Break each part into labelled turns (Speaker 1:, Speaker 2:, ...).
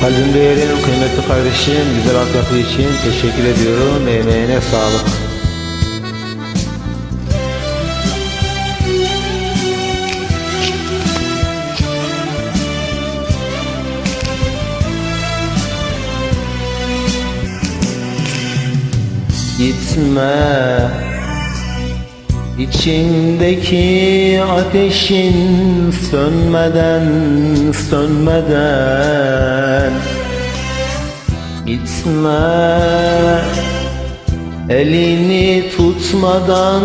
Speaker 1: Kalbimde yerin kıymetli kardeşim, güzel altyapı için teşekkür ediyorum. Emeğine sağlık. Gitme İçimdeki ateşin sönmeden sönmeden Gitme. Elini tutmadan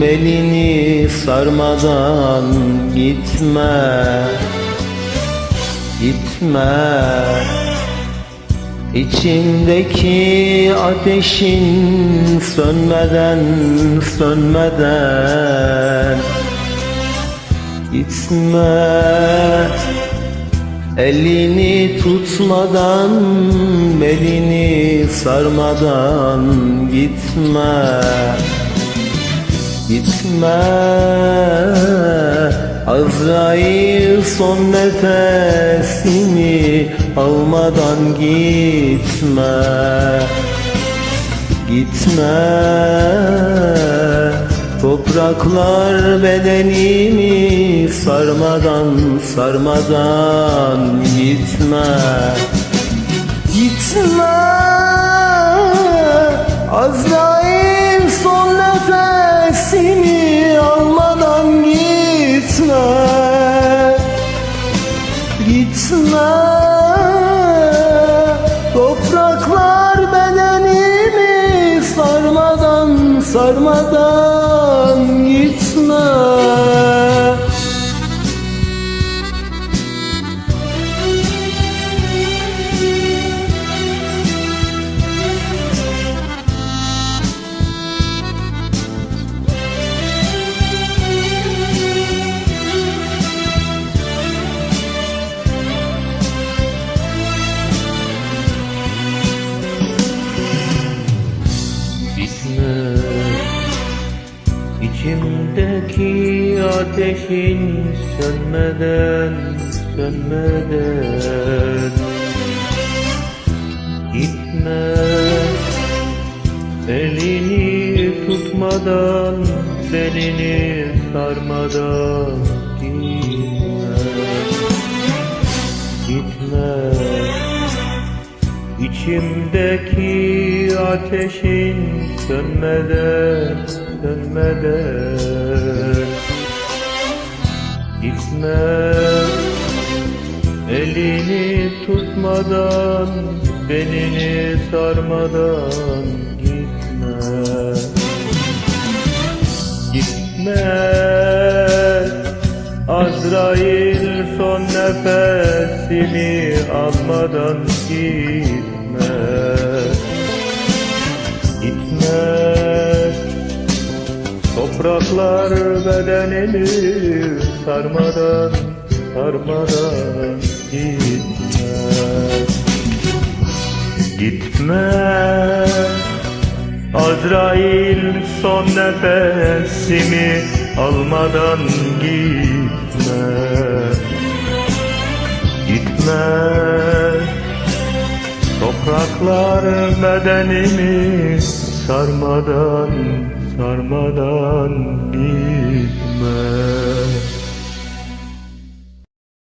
Speaker 1: belini sarmadan gitme. Gitme İçimdeki ateşin sönmeden sönmeden Gitme. Elini tutmadan belini sarmadan gitme. Gitme. Azrail son nefesini almadan gitme Gitme. Topraklar bedenimi sarmadan sarmadan gitme. Gitme. Azrail son nefesini almadan gitme. Gitme sarmadan gitme.
Speaker 2: Gitme İçimdeki ateşin sönmeden sönmeden Gitme. Elini tutmadan belini sarmadan gitme. Gitme. İçimdeki ateşin sönmeden, sönmeden Gitme Elini tutmadan, benini sarmadan gitme. Gitme Azrail son nefesini almadan gitme. Gitme Topraklar bedenini sarmadan sarmadan gitme Gitme Azrail son nefesimi almadan gitme Gitme Topraklar bedenimi sarmadan sarmadan gitme.